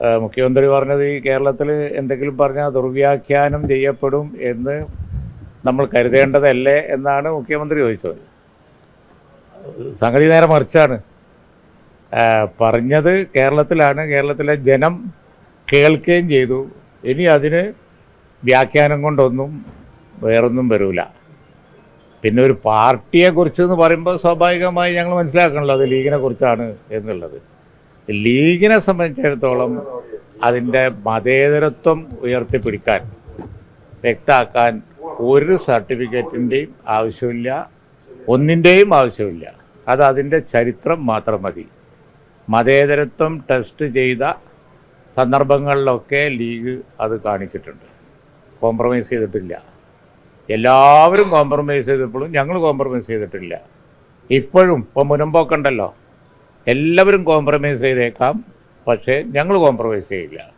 മുഖ്യമന്ത്രി പറഞ്ഞത് ഈ കേരളത്തിൽ എന്തെങ്കിലും പറഞ്ഞാൽ ദുർവ്യാഖ്യാനം ചെയ്യപ്പെടും എന്ന് നമ്മൾ കരുതേണ്ടതല്ലേ എന്നാണ് മുഖ്യമന്ത്രി ചോദിച്ചത്. സംഗതി നേരെ മറിച്ചാണ്. പറഞ്ഞത് കേരളത്തിലാണ്. കേരളത്തിലെ ജനം കേൾക്കുകയും ചെയ്തു. ഇനി അതിന് വ്യാഖ്യാനം കൊണ്ടൊന്നും വേറൊന്നും വരൂല. പിന്നെ ഒരു പാർട്ടിയെക്കുറിച്ച് എന്ന് പറയുമ്പോൾ സ്വാഭാവികമായി ഞങ്ങൾ മനസ്സിലാക്കണല്ലോ അത് ലീഗിനെ കുറിച്ചാണ് എന്നുള്ളത്. ലീഗിനെ സംബന്ധിച്ചിടത്തോളം അതിന്റെ മതേതരത്വം ഉയർത്തിപ്പിടിക്കാൻ വ്യക്തമാക്കാൻ ഒരു സർട്ടിഫിക്കറ്റിന്റെയും ആവശ്യമില്ല ഒന്നിന്റെയും ആവശ്യമില്ല. അത് അതിന്റെ ചരിത്രം മാത്രം മതി. മതേതരത്വം ടെസ്റ്റ് ചെയ്ത സന്ദർഭങ്ങളിലൊക്കെ ലീഗ് അത് കാണിച്ചിട്ടുണ്ട്. കോംപ്രമൈസ് ചെയ്തിട്ടില്ല. എല്ലാവരും കോംപ്രമൈസ് ചെയ്തപ്പോഴും ഞങ്ങൾ കോംപ്രമൈസ് ചെയ്തിട്ടില്ല. ഇപ്പോഴും ഇപ്പോൾ മുനമ്പോക്കുണ്ടല്ലോ എല്ലാവരും കോംപ്രമൈസ് ചെയ്തേക്കാം. പക്ഷേ ഞങ്ങൾ കോംപ്രമൈസ് ചെയ്യില്ല.